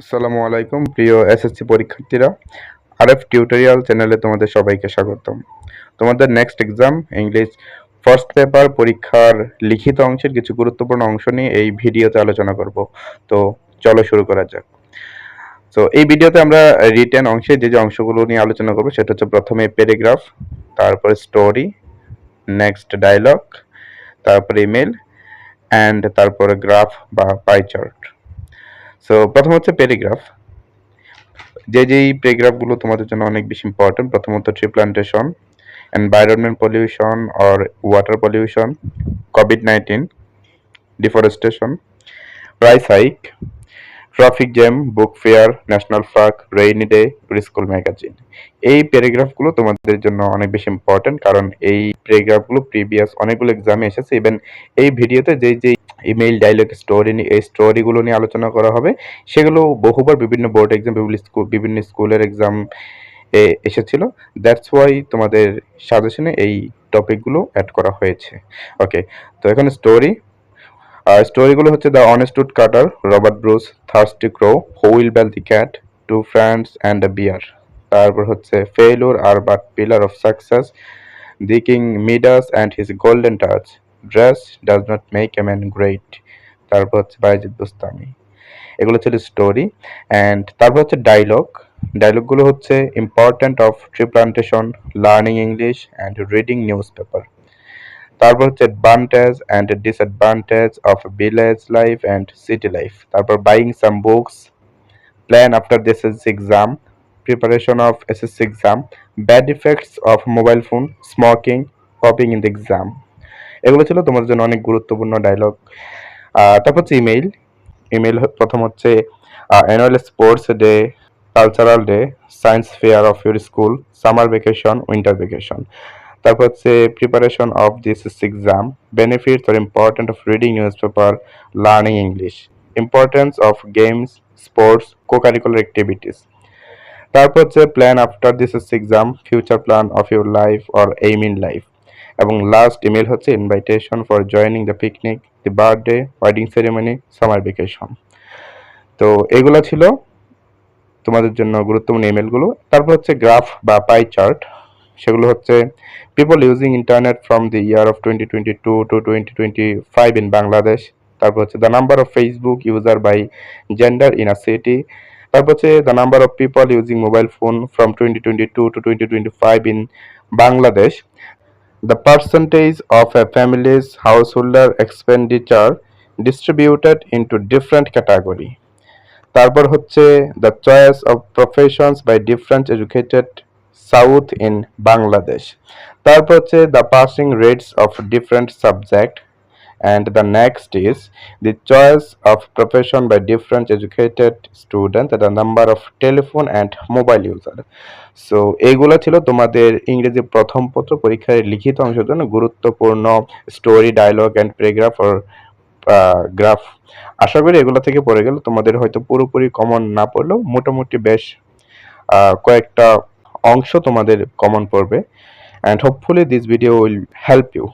আসসালামু আলাইকুম, প্রিয় এসএসসি পরীক্ষার্থীরা। আরএফ টিউটোরিয়াল চ্যানেলে তোমাদের সবাইকে স্বাগতম। তোমাদের next exam English first paper পরীক্ষার লিখিত অংশের কিছু গুরুত্বপূর্ণ অংশ নিয়ে এই ভিডিওতে আলোচনা করব। তো চলো শুরু করা যাক। তো এই ভিডিওতে আমরা রিটেন অংশে যে যে অংশগুলো নিয়ে আলোচনা করব, সেটা হচ্ছে প্রথমে প্যারাগ্রাফ তারপরে স্টোরি নেক্সট ডায়লগ তারপরে ইমেল অ্যান্ড তারপরে গ্রাফ বা পাই চার্ট সো প্রথম হচ্ছে প্যারাগ্রাফ যে যেই প্যারাগ্রাফগুলো তোমাদের জন্য অনেক বেশি ইম্পর্টেন্ট প্রথমত tree plantation environment pollution or water pollution Covid nineteen deforestation price hike traffic jam book fair national park rainy day school magazine এই প্যারাগ্রাফগুলো তোমাদের জন্য অনেক বেশি ইম্পর্টেন্ট কারণ এই প্যারাগ্রাফগুলো প্রিভিয়াস অনেকগুলো এক্সামে এসেছে। ইভেন এই ভিডিওতে যেই যেই ইমেইল ডায়লগ স্টোরি নিয়ে এই স্টোরিগুলো নিয়ে আলোচনা করা হবে। সেগুলো বহুবার বিভিন্ন বোর্ড এক্সাম বিভিন্ন স্কুল বিভিন্ন স্কুলের এক্সাম এসেছিল। দ্যাটস ওয়াই তোমাদের সাজেশনে এই টপিকগুলো অ্যাড করা হয়েছে। ওকে তো এখানে স্টোরি আর স্টোরিগুলো হচ্ছে the honest wood cutter Robert Bruce thirsty crow who'll bell the cat two friends and a bear তারপর হচ্ছে failure R but pillar of success the king Midas and his golden touch dress does not make a man great তারপর হচ্ছে বাইজিদ বুস্তামি এগুলো ছিল story and তারপর হচ্ছে dialogue ডায়লগগুলো হচ্ছে important of tree plantation learning English and reading newspaper তারপর হচ্ছে advantage and disadvantage of village life and city life তারপর buying some books plan after this S exam preparation of SSC exam bad effects of mobile phone smoking copying in the exam এগুলো ছিল তোমার জন্য অনেক গুরুত্বপূর্ণ dialogue তারপর হচ্ছে email email প্রথম হচ্ছে annual sports day cultural day science fair of your school summer vacation winter vacation তারপর হচ্ছে preparation of this exam benefits R important of reading newspaper learning English importance of games sports co curricular activities তারপর হচ্ছে plan after this exam future plan of your life or aim in life এবং last email হচ্ছে invitation for joining the picnic the birthday wedding ceremony summer vacation তো এগুলো ছিল তোমাদের জন্য গুরুত্বপূর্ণ ইমেলগুলো তারপর হচ্ছে গ্রাফ বা পাই চার্ট সেগুলো হচ্ছে people using internet from the year of twenty twenty two to twenty twenty five in Bangladesh তারপর হচ্ছে the number of Facebook user by gender in a city তারপর হচ্ছে the number of people using mobile phone from twenty twenty two to twenty twenty five in Bangladesh the percentage of a family's householder expenditure distributed into different category তারপর হচ্ছে the choice of professions by different educated south in Bangladesh তারপর হচ্ছে the passing rates of different subject and the next is the choice of profession by different educated students and the number of telephone and mobile user. So এইগুলো ছিল তোমাদের ইংরেজি প্রথম পত্র পরীক্ষায় লিখিত অংশের জন্য গুরুত্বপূর্ণ story dialogue and paragraph or graph আশা করি এগুলো থেকে পড়ে গেলে তোমাদের হয়তো পুরোপুরি কমন না পড়লেও মোটামুটি বেশ কয়েকটা অংশ তোমাদের কমন পড়বে। And hopefully this video will help you